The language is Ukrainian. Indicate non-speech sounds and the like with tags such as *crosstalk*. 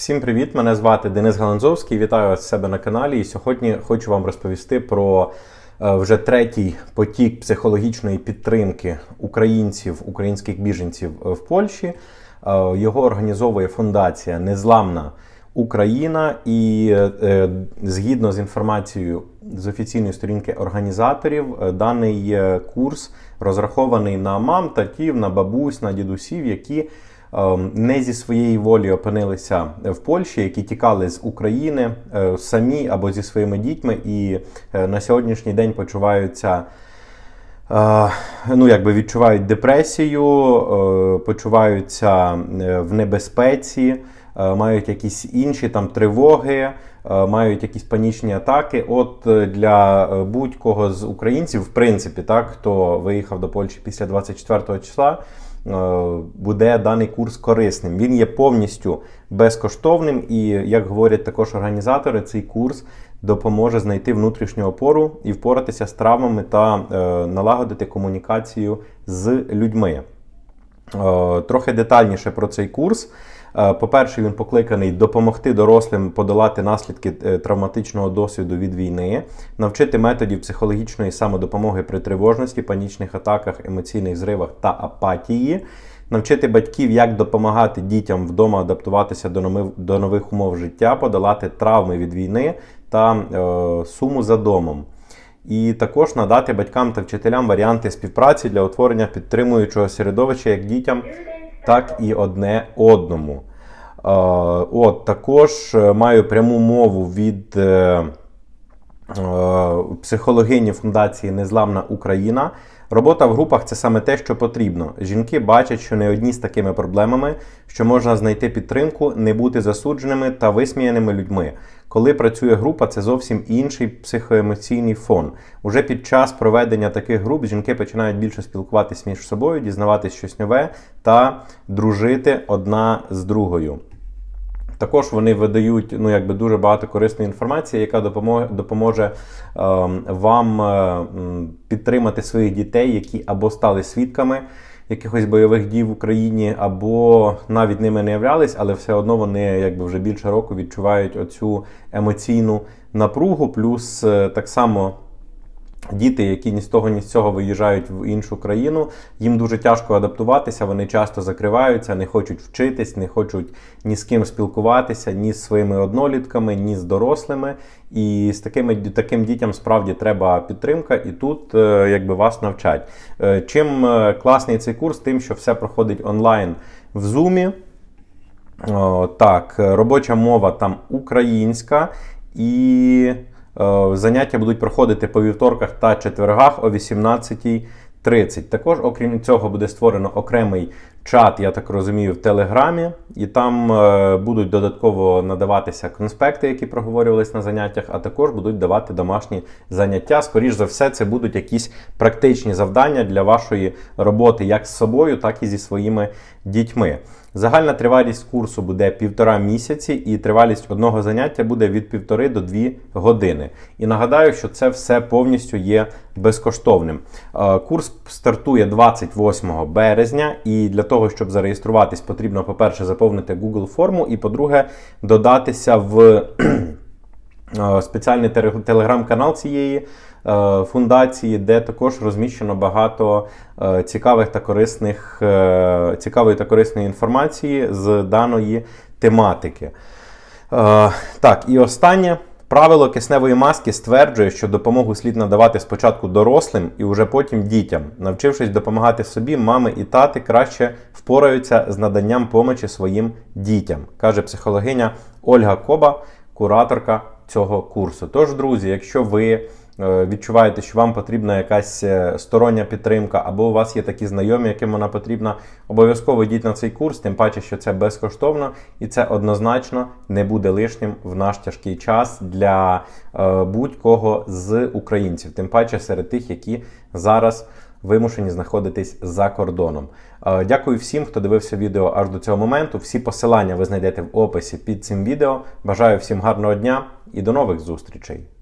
Всім привіт! Мене звати Денис Галанзовський. Вітаю вас в себе на каналі. І сьогодні хочу вам розповісти про е, вже третій потік психологічної підтримки українців, українських біженців е, в Польщі. Е, Його організовує фундація Незламна Україна, і згідно з інформацією з офіційної сторінки організаторів, даний курс розрахований на мам, татів, на бабусь, на дідусів, які не зі своєї волі опинилися в Польщі, які тікали з України е, самі або зі своїми дітьми, і е, на сьогоднішній день почуваються. Е, Ну, якби відчувають депресію, почуваються в небезпеці, мають якісь інші там тривоги, е, мають якісь панічні атаки. От е, для е, будь-кого з українців, в принципі, так, хто виїхав до Польщі після 24 числа, е, буде даний курс корисним. Він є повністю безкоштовним, і як говорять також організатори, цей курс допоможе знайти внутрішню опору і впоратися з травмами та е, налагодити комунікацію з людьми. Е, Трохи детальніше про цей курс. Е, По-перше, він покликаний допомогти дорослим подолати наслідки е, травматичного досвіду від війни, навчити методів психологічної самодопомоги при тривожності, панічних атаках, емоційних зривах та апатії, навчити батьків, як допомагати дітям вдома адаптуватися до нових, умов життя, подолати травми від війни та е, суму за домом. І також надати батькам та вчителям варіанти співпраці для утворення підтримуючого середовища як дітям, так і одне одному. Е, От також е, маю пряму мову від е, психологині фундації Незламна Україна. Робота в групах це саме те, що потрібно. Жінки бачать, що не одні з такими проблемами, що можна знайти підтримку, не бути засудженими та висміяними людьми. Коли працює група, це зовсім інший психоемоційний фон. Уже під час проведення таких груп жінки починають більше спілкуватись між собою, дізнаватись щось нове та дружити одна з другою. Також вони видають ну, якби дуже багато корисної інформації, яка допоможе, допоможе ем, вам е, підтримати своїх дітей, які або стали свідками якихось бойових дій в Україні, або навіть ними не являлись, але все одно вони якби вже більше року відчувають оцю емоційну напругу. Плюс е, так само. Діти, які ні з того, ні з цього виїжджають в іншу країну, їм дуже тяжко адаптуватися, вони часто закриваються, не хочуть вчитись, не хочуть ні з ким спілкуватися, ні з своїми однолітками, ні з дорослими. І з такими таким дітям справді треба підтримка, і тут е, якби вас навчать. Е, Чим е, класний цей курс, тим, що все проходить онлайн в Zoom. Так, робоча мова там українська і. Е, Заняття будуть проходити по вівторках та четвергах о 18.30. Також, окрім цього, буде створено окремий чат, я так розумію, в Телеграмі, і там е, будуть додатково надаватися конспекти, які проговорювались на заняттях, а також будуть давати домашні заняття. Скоріш за все, це будуть якісь практичні завдання для вашої роботи як з собою, так і зі своїми дітьми. Загальна тривалість курсу буде півтора місяці, і тривалість одного заняття буде від півтори до дві години. І нагадаю, що це все повністю є безкоштовним. Е, Курс стартує 28 березня, і для того, щоб зареєструватись, потрібно, по-перше, заповнити Google форму, і по-друге, додатися в *clears throat* е, спеціальний телеграм-канал цієї е, фундації, де також розміщено багато е, цікавих та корисних, цікавої та корисної інформації з даної тематики. Так, і останнє. Правило кисневої маски стверджує, що допомогу слід надавати спочатку дорослим і вже потім дітям. Навчившись допомагати собі, мами і тати краще впораються з наданням помочі своїм дітям, каже психологиня Ольга Коба, кураторка цього курсу. Тож, друзі, якщо ви відчуваєте, що вам потрібна якась е, стороння підтримка, або у вас є такі знайомі, яким вона потрібна, обов'язково йдіть на цей курс, тим паче, що це безкоштовно і це однозначно не буде лишнім в наш тяжкий час для е, будь-кого з українців, тим паче серед тих, які зараз. Вимушені знаходитись за кордоном. Е, Дякую всім, хто дивився відео аж до цього моменту. Всі посилання ви знайдете в описі під цим відео. Бажаю всім гарного дня і до нових зустрічей!